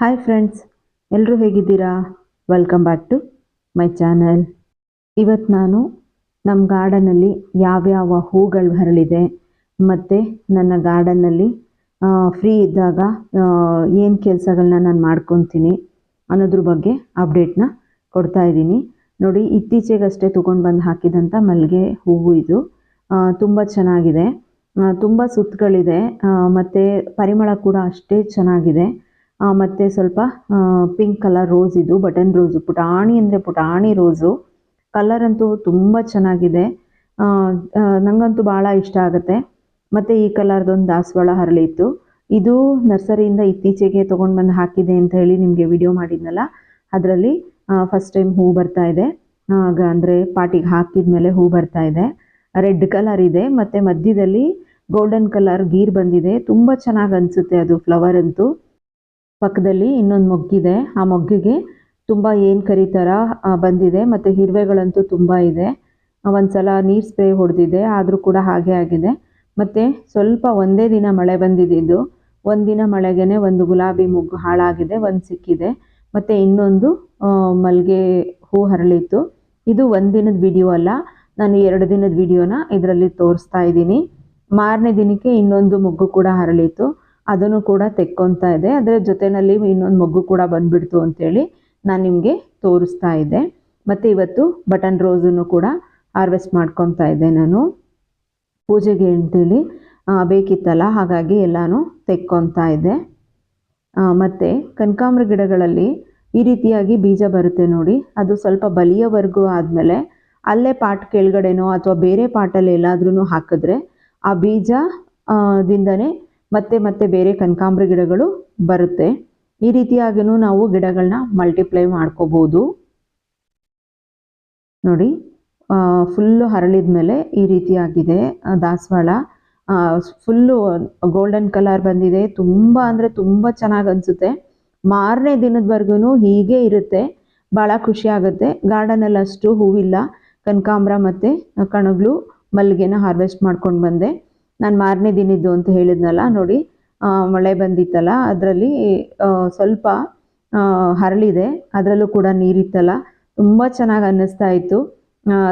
Hi friends ಎಲ್ಲರೂ ಹೇಗಿದ್ದೀರಾ? Welcome back to my channel ಇವತ್ತು ನಾನು ನಮ್ಮ ಗಾರ್ಡನಲ್ಲಿ ಯಾವ್ಯಾವ ಹೂಗಳು ಹರಳಿದೆ ಮತ್ತು ನನ್ನ ಗಾರ್ಡನ್ನಲ್ಲಿ ಫ್ರೀ ಇದ್ದಾಗ ಏನು ಕೆಲಸಗಳನ್ನ ನಾನು ಮಾಡ್ಕೊತೀನಿ ಅನ್ನೋದ್ರ ಬಗ್ಗೆ ಅಪ್ಡೇಟ್ನ ಕೊಡ್ತಾ ಇದ್ದೀನಿ. ನೋಡಿ, ಇತ್ತೀಚೆಗಷ್ಟೇ ತೊಗೊಂಡು ಬಂದು ಹಾಕಿದಂಥ ಮಲ್ಲಿಗೆ ಹೂವು ಇದು. ತುಂಬ ಚೆನ್ನಾಗಿದೆ. ತುಂಬ ಸುತ್ತುಗಳಿದೆ. ಮತ್ತು ಪರಿಮಳ ಕೂಡ ಅಷ್ಟೇ ಚೆನ್ನಾಗಿದೆ. ಮತ್ತೆ ಸ್ವಲ್ಪ ಪಿಂಕ್ ಕಲರ್ ರೋಸ್ ಇದು ಬಟನ್ ರೋಸು ಪುಟಾಣಿ ಅಂದರೆ ಪುಟಾಣಿ ರೋಸು ಕಲರ್ ಅಂತೂ ತುಂಬ ಚೆನ್ನಾಗಿದೆ. ಆ, ಆ, ನಂಗಂತೂ ಭಾಳ ಇಷ್ಟ ಆಗುತ್ತೆ. ಮತ್ತು ಈ ಕಲರ್ದೊಂದು ದಾಸವಾಳ ಹರಳಿತ್ತು ಇದು ನರ್ಸರಿಯಿಂದ ಇತ್ತೀಚೆಗೆ ತೊಗೊಂಡು ಬಂದು ಹಾಕಿದೆ ಅಂತ ಹೇಳಿ ನಿಮಗೆ ವಿಡಿಯೋ ಮಾಡಿದ್ನಲ್ಲ? ಅದರಲ್ಲಿ ಫಸ್ಟ್ ಟೈಮ್ ಹೂ ಬರ್ತಾ ಇದೆ. ಆಗ ಅಂದರೆ ಪಾಟಿಗೆ ಹಾಕಿದ ಮೇಲೆ ಹೂ ಬರ್ತಾ ಇದೆ. ರೆಡ್ ಕಲರ್ ಇದೆ. ಮತ್ತು ಮಧ್ಯದಲ್ಲಿ ಗೋಲ್ಡನ್ ಕಲರ್ ಗೀರ್ ಬಂದಿದೆ. ತುಂಬ ಚೆನ್ನಾಗಿ ಅನಿಸುತ್ತೆ ಅದು ಫ್ಲವರ್ ಅಂತೂ. ಪಕ್ಕದಲ್ಲಿ ಇನ್ನೊಂದು ಮೊಗ್ಗಿದೆ. ಆ ಮೊಗ್ಗಿಗೆ ತುಂಬ ಏನು ಕರಿ ಬಂದಿದೆ ಮತ್ತು ಇರುವೆಗಳಂತೂ ತುಂಬ ಇದೆ. ಒಂದು ಸಲ ನೀರು ಸ್ಪ್ರೇ ಹೊಡೆದಿದೆ, ಆದರೂ ಕೂಡ ಹಾಗೆ ಆಗಿದೆ. ಮತ್ತು ಸ್ವಲ್ಪ ಒಂದೇ ದಿನ ಮಳೆ ಬಂದಿದ್ದು ಒಂದಿನ ಮಳೆಗೇ ಒಂದು ಗುಲಾಬಿ ಮೊಗ್ಗು ಹಾಳಾಗಿದೆ, ಒಂದು ಸಿಕ್ಕಿದೆ. ಮತ್ತು ಇನ್ನೊಂದು ಮಲ್ಲಿಗೆ ಹೂ ಹರಳಿತ್ತು. ಇದು ಒಂದು ದಿನದ ವಿಡಿಯೋ ಅಲ್ಲ, ನಾನು ಎರಡು ದಿನದ ವಿಡಿಯೋನ ಇದರಲ್ಲಿ ತೋರಿಸ್ತಾ ಇದ್ದೀನಿ. ಮಾರನೇ ದಿನಕ್ಕೆ ಇನ್ನೊಂದು ಮೊಗ್ಗು ಕೂಡ ಹರಳಿತ್ತು. ಅದನ್ನು ಕೂಡ ತೆಕ್ಕೊಂತ ಇದೆ. ಅದರ ಜೊತೆಯಲ್ಲಿ ಇನ್ನೊಂದು ಮಗು ಕೂಡ ಬಂದ್ಬಿಡ್ತು ಅಂತೇಳಿ ನಾನು ನಿಮಗೆ ತೋರಿಸ್ತಾ ಇದ್ದೆ ಮತ್ತು ಇವತ್ತು ಬಟನ್ ರೋಸನ್ನು ಕೂಡ ಹಾರ್ವೆಸ್ಟ್ ಮಾಡ್ಕೊತಾ ಇದ್ದೆ ನಾನು. ಪೂಜೆಗೆ ಅಂತೇಳಿ ಬೇಕಿತ್ತಲ್ಲ ಹಾಗಾಗಿ ಎಲ್ಲನೂ ತೆಕ್ಕೊತಾ ಇದ್ದೆ ಮತ್ತು ಕನಕಾಂಬ್ರ ಗಿಡಗಳಲ್ಲಿ ಈ ರೀತಿಯಾಗಿ ಬೀಜ ಬರುತ್ತೆ ನೋಡಿ. ಅದು ಸ್ವಲ್ಪ ಬಲಿಯವರೆಗೂ ಆದಮೇಲೆ ಅಲ್ಲೇ ಪಾಟ್ ಕೆಳಗಡೆನೋ ಅಥವಾ ಬೇರೆ ಪಾಟಲ್ಲಿ ಎಲ್ಲಾದ್ರೂ ಹಾಕಿದ್ರೆ ಆ ಬೀಜ ಆ, ದಿಂದನೇ ಮತ್ತೆ ಮತ್ತೆ ಬೇರೆ ಕನಕಾಂಬ್ರ ಗಿಡಗಳು ಬರುತ್ತೆ. ಈ ರೀತಿಯಾಗಿನೂ ನಾವು ಗಿಡಗಳನ್ನ ಮಲ್ಟಿಪ್ಲೈ ಮಾಡ್ಕೋಬೋದು. ನೋಡಿ ಫುಲ್ಲು ಹರಳಿದ ಮೇಲೆ ಈ ರೀತಿಯಾಗಿದೆ. ದಾಸವಾಳ ಫುಲ್ಲು ಗೋಲ್ಡನ್ ಕಲರ್ ಬಂದಿದೆ. ತುಂಬ ಅಂದರೆ ತುಂಬ ಚೆನ್ನಾಗಿ ಅನಿಸುತ್ತೆ. ಮಾರನೇ ದಿನದವರೆಗೂ ಹೀಗೆ ಇರುತ್ತೆ. ಭಾಳ ಖುಷಿ ಆಗುತ್ತೆ. ಗಾರ್ಡನಲ್ಲಿ ಅಷ್ಟು ಹೂವಿಲ್ಲ. ಕನಕಾಂಬ್ರ ಮತ್ತು ಕಣಗ್ಲು ಮಲ್ಲಿಗೆನ ಹಾರ್ವೆಸ್ಟ್ ಮಾಡ್ಕೊಂಡು ಬಂದೆ. ನಾನು ಮಾರನೇ ದಿನದ್ದು ಅಂತ ಹೇಳಿದ್ನಲ್ಲ, ನೋಡಿ ಮಳೆ ಬಂದಿತ್ತಲ್ಲ, ಅದರಲ್ಲಿ ಸ್ವಲ್ಪ ಹರಳಿದೆ, ಅದರಲ್ಲೂ ಕೂಡ ನೀರಿತ್ತಲ್ಲ, ತುಂಬ ಚೆನ್ನಾಗಿ ಅನ್ನಿಸ್ತಾ ಇತ್ತು.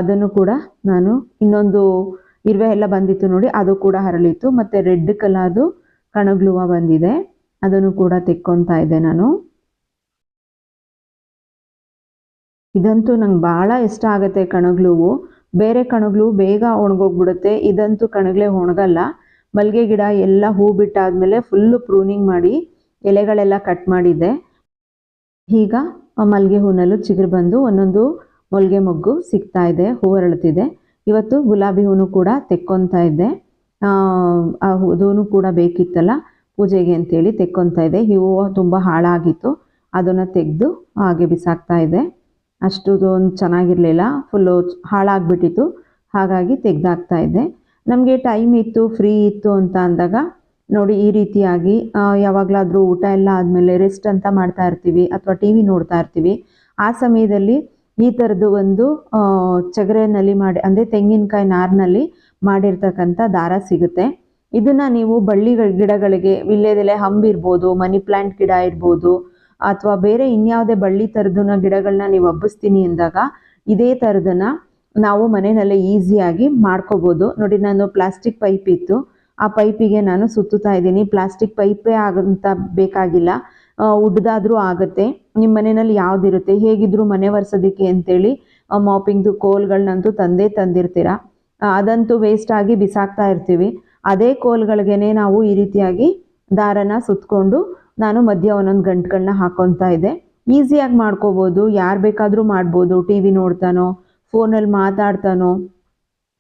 ಅದನ್ನು ಕೂಡ ನಾನು ಇನ್ನೊಂದು ಇರುವೆ ಎಲ್ಲ ಬಂದಿತ್ತು ನೋಡಿ, ಅದು ಕೂಡ ಹರಳಿತ್ತು, ಮತ್ತು ರೆಡ್ ಕಲರ್ದು ಕಣಗ್ಲುವ ಬಂದಿದೆ, ಅದನ್ನು ಕೂಡ ತೆಕ್ಕೊತಾ ಇದ್ದೆ ನಾನು. ಇದಂತೂ ನಂಗೆ ಭಾಳ ಇಷ್ಟ ಆಗುತ್ತೆ ಕಣಗ್ಲುವು. ಬೇರೆ ಕಣಗಳು ಬೇಗ ಒಣಗೋಗ್ಬಿಡುತ್ತೆ. ಇದಂತೂ ಕಣಗಳೇ ಒಣಗಲ್ಲ. ಮಲ್ಲಿಗೆ ಗಿಡ ಎಲ್ಲ ಹೂ ಬಿಟ್ಟಾದ್ಮೇಲೆ ಫುಲ್ಲು ಪ್ರೂನಿಂಗ್ ಮಾಡಿ ಎಲೆಗಳೆಲ್ಲ ಕಟ್ ಮಾಡಿದ್ದೆ. ಈಗ ಮಲ್ಲಿಗೆ ಹೂನಲ್ಲೂ ಚಿಗುರು ಬಂದು ಒಂದೊಂದು ಮಲ್ಲಿಗೆ ಮೊಗ್ಗು ಸಿಗ್ತಾ ಇದೆ ಹೂ ಅರಳುತ್ತಿದೆ. ಇವತ್ತು ಗುಲಾಬಿ ಹೂನು ಕೂಡ ತೆಕ್ಕೊತಾ ಇದ್ದೆ. ಆ, ಹೂದೂನು ಕೂಡ ಬೇಕಿತ್ತಲ್ಲ ಪೂಜೆಗೆ ಅಂತೇಳಿ ತೆಕ್ಕೊತಾ ಇದೆ ಈ ಹೂವು ತುಂಬ ಹಾಳಾಗಿತ್ತು ಅದನ್ನು ತೆಗೆದು ಹಾಗೆ ಬಿಸಾಕ್ತಾ ಇದೆ ಅಷ್ಟು ಒಂದು ಚೆನ್ನಾಗಿರಲಿಲ್ಲ. ಫುಲ್ಲು ಹಾಳಾಗ್ಬಿಟ್ಟಿತ್ತು. ಹಾಗಾಗಿ ತೆಗೆದಾಕ್ತಾ ಇದ್ದೆ. ನಮಗೆ ಟೈಮ್ ಇತ್ತು ಫ್ರೀ ಇತ್ತು ಅಂತ ಅಂದಾಗ ನೋಡಿ ಈ ರೀತಿಯಾಗಿ ಯಾವಾಗಲಾದರೂ ಊಟ ಎಲ್ಲ ಆದಮೇಲೆ ರೆಸ್ಟ್ ಅಂತ ಮಾಡ್ತಾ ಇರ್ತೀವಿ ಅಥವಾ ಟಿ ವಿ ನೋಡ್ತಾ ಇರ್ತೀವಿ. ಆ ಸಮಯದಲ್ಲಿ ಈ ಥರದ್ದು ಒಂದು ಚಗರೆಯಲ್ಲಿ ಮಾಡಿ, ಅಂದರೆ ತೆಂಗಿನಕಾಯಿ ನಾರಿನಲ್ಲಿ ಮಾಡಿರ್ತಕ್ಕಂಥ ದಾರ ಸಿಗುತ್ತೆ. ಇದನ್ನು ನೀವು ಬಳ್ಳಿ ಗಿಡಗಳಿಗೆ ವಿಳ್ಯದೆಲೆ ಹಂಬಿರ್ಬೋದು ಮನಿ ಪ್ಲ್ಯಾಂಟ್ ಗಿಡ ಇರ್ಬೋದು ಅಥವಾ ಬೇರೆ ಇನ್ಯಾವುದೇ ಬಳ್ಳಿ ಥರದನ್ನ ಗಿಡಗಳನ್ನ ನೀವು ಹಬ್ಬಿಸ್ತೀನಿ ಅಂದಾಗ ಇದೇ ಥರದನ್ನ ನಾವು ಮನೆಯಲ್ಲೇ ಈಸಿಯಾಗಿ ಮಾಡ್ಕೋಬೋದು. ನೋಡಿ, ನಾನು ಪ್ಲಾಸ್ಟಿಕ್ ಪೈಪ್ ಇತ್ತು. ಆ ಪೈಪಿಗೆ ನಾನು ಸುತ್ತುತ್ತಾ ಇದ್ದೀನಿ. ಪ್ಲಾಸ್ಟಿಕ್ ಪೈಪೇ ಆಗಂತ ಬೇಕಾಗಿಲ್ಲ. ಉಡ್ದಾದ್ರೂ ಆಗುತ್ತೆ. ನಿಮ್ಮ ಮನೆಯಲ್ಲಿ ಯಾವುದಿರುತ್ತೆ? ಹೇಗಿದ್ರು ಮನೆ ಒರೆಸೋದಕ್ಕೆ ಅಂತೇಳಿ ಮಾಪಿಂಗ್ದು ಕೋಲ್ಗಳನ್ನಂತೂ ತಂದೇ ತಂದಿರ್ತೀರ? ಅದಂತೂ ವೇಸ್ಟ್ ಆಗಿ ಬಿಸಾಕ್ತಾ ಇರ್ತೀವಿ. ಅದೇ ಕೋಲ್ಗಳಿಗೇನೆ ನಾವು ಈ ರೀತಿಯಾಗಿ ದಾರನ ಸುತ್ತಕೊಂಡು ನಾನು ಮಧ್ಯ ಒಂದೊಂದು ಗಂಟುಗಳನ್ನ ಹಾಕೊತಾ ಇದ್ದೆ. ಈಸಿಯಾಗಿ ಮಾಡ್ಕೋಬೋದು. ಯಾರು ಬೇಕಾದರೂ ಮಾಡ್ಬೋದು. ಟಿ ವಿ ನೋಡ್ತಾನೋ ಫೋನಲ್ಲಿ ಮಾತಾಡ್ತಾನೋ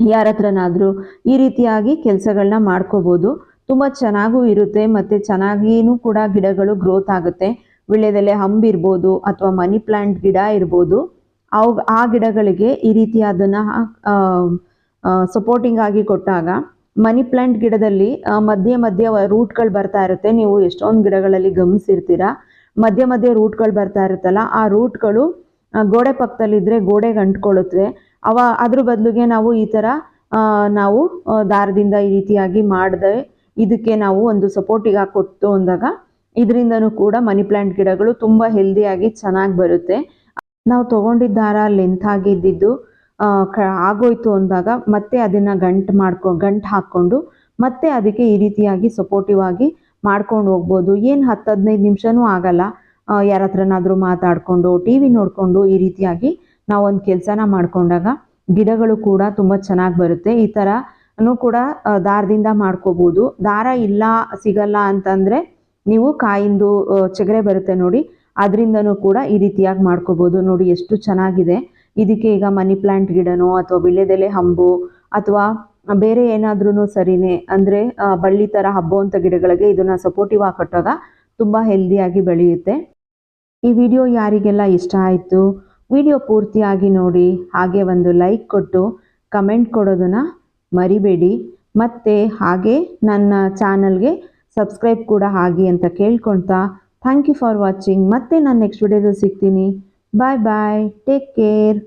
ಯಾರ ಹತ್ರನಾದರೂ ಈ ರೀತಿಯಾಗಿ ಕೆಲಸಗಳನ್ನ ಮಾಡ್ಕೋಬೋದು. ತುಂಬ ಚೆನ್ನಾಗೂ ಇರುತ್ತೆ. ಮತ್ತು ಚೆನ್ನಾಗಿಯೂ ಕೂಡ ಗಿಡಗಳು ಗ್ರೋತ್ ಆಗುತ್ತೆ. ವಿಳ್ಯದೆಲೆ ಹಂಬಿರ್ಬೋದು ಅಥವಾ ಮನಿ ಪ್ಲ್ಯಾಂಟ್ ಗಿಡ ಇರ್ಬೋದು. ಅವು ಆ ಗಿಡಗಳಿಗೆ ಈ ರೀತಿಯಾದನ್ನು ಸಪೋರ್ಟಿಂಗ್ ಆಗಿ ಕೊಟ್ಟಾಗ ಮನಿ ಪ್ಲಾಂಟ್ ಗಿಡದಲ್ಲಿ ಮಧ್ಯ ಮಧ್ಯೆ ರೂಟ್ಗಳು ಬರ್ತಾ ಇರುತ್ತೆ. ನೀವು ಎಷ್ಟೊಂದು ಗಿಡಗಳಲ್ಲಿ ಗಮನಿಸಿರ್ತೀರಾ. ಮಧ್ಯೆ ಮಧ್ಯೆ ರೂಟ್ಗಳು ಬರ್ತಾ ಇರುತ್ತಲ್ಲ, ಆ ರೂಟ್ಗಳು ಗೋಡೆ ಪಕ್ಕದಲ್ಲಿದ್ದರೆ ಗೋಡೆಗೆ ಅಂಟ್ಕೊಳ್ಳುತ್ತವೆ. ಅವ, ಅದ್ರ ಬದಲಿಗೆ ನಾವು ಈ ಥರ ನಾವು ದಾರದಿಂದ ಈ ರೀತಿಯಾಗಿ ಮಾಡದೆ, ಇದಕ್ಕೆ ನಾವು ಒಂದು ಸಪೋರ್ಟಿಗೆ ಕೊಟ್ಟು ಅಂದಾಗ ಇದರಿಂದನೂ ಕೂಡ ಮನಿ ಪ್ಲಾಂಟ್ ಗಿಡಗಳು ತುಂಬ ಹೆಲ್ದಿಯಾಗಿ ಚೆನ್ನಾಗಿ ಬರುತ್ತೆ. ನಾವು ತೊಗೊಂಡಿದ್ದ ದಾರ ಲೆಂತ್ ಆಗಿದ್ದಿದ್ದು ಆಗೋಯ್ತು ಅಂದಾಗ ಮತ್ತೆ ಅದನ್ನು ಗಂಟು ಮಾಡ್ಕೊ, ಗಂಟು ಹಾಕ್ಕೊಂಡು ಮತ್ತೆ ಅದಕ್ಕೆ ಈ ರೀತಿಯಾಗಿ ಸಪೋರ್ಟಿವ್ ಆಗಿ ಮಾಡ್ಕೊಂಡು ಹೋಗ್ಬೋದು. ಏನು ಹತ್ತು ಹದಿನೈದು ನಿಮಿಷನೂ ಆಗಲ್ಲ. ಯಾರ ಹತ್ರನಾದರೂ ಮಾತಾಡಿಕೊಂಡು, ಟಿ ವಿ ನೋಡಿಕೊಂಡು ಈ ರೀತಿಯಾಗಿ ನಾವೊಂದು ಕೆಲಸನ ಮಾಡ್ಕೊಂಡಾಗ ಗಿಡಗಳು ಕೂಡ ತುಂಬ ಚೆನ್ನಾಗಿ ಬರುತ್ತೆ. ಈ ಥರನೂ ಕೂಡ ದಾರದಿಂದ ಮಾಡ್ಕೋಬೋದು. ದಾರ ಇಲ್ಲ, ಸಿಗಲ್ಲ ಅಂತಂದರೆ ನೀವು ಕಾಯಿಂದು ಚಗರೆ ಚಿಗರೆ ಬರುತ್ತೆ ನೋಡಿ. ಅದರಿಂದನೂ ಕೂಡ ಈ ರೀತಿಯಾಗಿ ಮಾಡ್ಕೋಬೋದು. ನೋಡಿ ಎಷ್ಟು ಚೆನ್ನಾಗಿದೆ. ಇದಕ್ಕೆ ಈಗ ಮನಿ ಪ್ಲಾಂಟ್ ಗಿಡನೋ ಅಥವಾ ವಿಳ್ಯದೆಲೆ ಹಂಬು ಅಥವಾ ಬೇರೆ ಏನಾದ್ರೂ ಸರಿನೇ ಅಂದರೆ ಬಳ್ಳಿ ಥರ ಹಬ್ಬುವಂಥ ಗಿಡಗಳಿಗೆ ಇದನ್ನು ಸಪೋರ್ಟಿವ್ ಆಗಿ ಕಟ್ಟಾಗ ತುಂಬ ಹೆಲ್ದಿಯಾಗಿ ಬೆಳೆಯುತ್ತೆ. ಈ ವಿಡಿಯೋ ಯಾರಿಗೆಲ್ಲ ಇಷ್ಟ ಆಯಿತು ವಿಡಿಯೋ ಪೂರ್ತಿಯಾಗಿ ನೋಡಿ, ಹಾಗೆ ಒಂದು ಲೈಕ್ ಕೊಟ್ಟು ಕಮೆಂಟ್ ಕೊಡೋದನ್ನು ಮರಿಬೇಡಿ. ಮತ್ತು ಹಾಗೆ ನನ್ನ ಚಾನಲ್ಗೆ ಸಬ್ಸ್ಕ್ರೈಬ್ ಕೂಡ ಆಗಿ ಅಂತ ಕೇಳ್ಕೊಳ್ತಾ ಥ್ಯಾಂಕ್ ಯು ಫಾರ್ ವಾಚಿಂಗ್ ಮತ್ತೆ ನಾನು ನೆಕ್ಸ್ಟ್ ವಿಡಿಯೋದಲ್ಲಿ ಸಿಗ್ತೀನಿ. Bye bye. Take care.